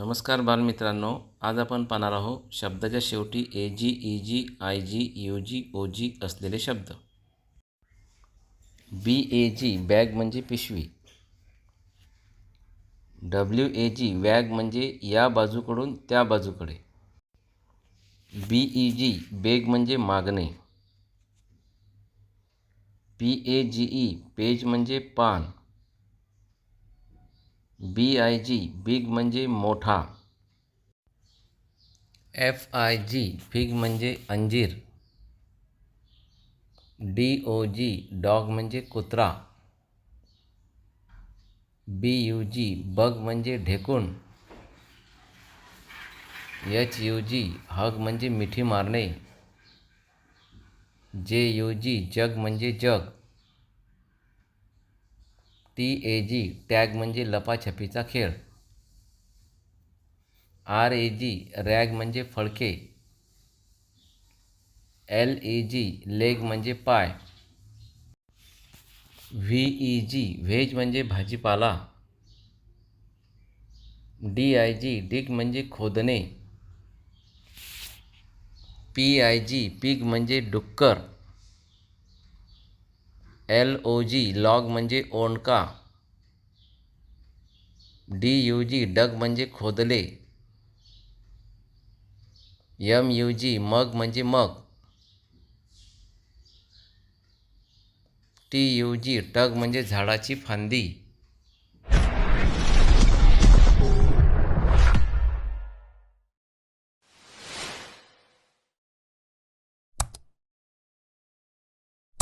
नमस्कार बालमित्रांनो आज आपण पाहणार आहोत शब्दाच्या शेवटी A G E G I G U G O G असलेले शब्द. बी ए जी बॅग म्हणजे पिशवी. डब्ल्यू ए जी वॅग म्हणजे या बाजूकडून त्या बाजूकडे. बी ई जी बेग म्हणजे मागणे. P A G E page म्हणजे पान. बी आय जी बिग म्हणजे मोठा. एफ आय जी फिग म्हणजे अंजीर. डी ओ जी डॉग म्हणजे कुत्रा. बी यू जी बग म्हणजे ढेकूण. एच यू जी हग म्हणजे मिठी मारणे. जे यू जी जग म्हणजे जग. टी ए जी टॅग म्हणजे लपाछपीचा खेळ. आर ए जी रॅग म्हणजे फळके एल ई जी लेग म्हणजे पाय. व्ही ई जी व्हेज म्हणजे भाजीपाला. डी आय जी डिग म्हणजे खोदणे. पी आय जी पिग म्हणजे डुक्कर. एल ओ जी लॉग म्हणजे ओंडका डी यू जी डग म्हणजे खोदले. यम यू जी मग म्हणजे मग. टी यू जी टग म्हणजे झाडाची फांदी.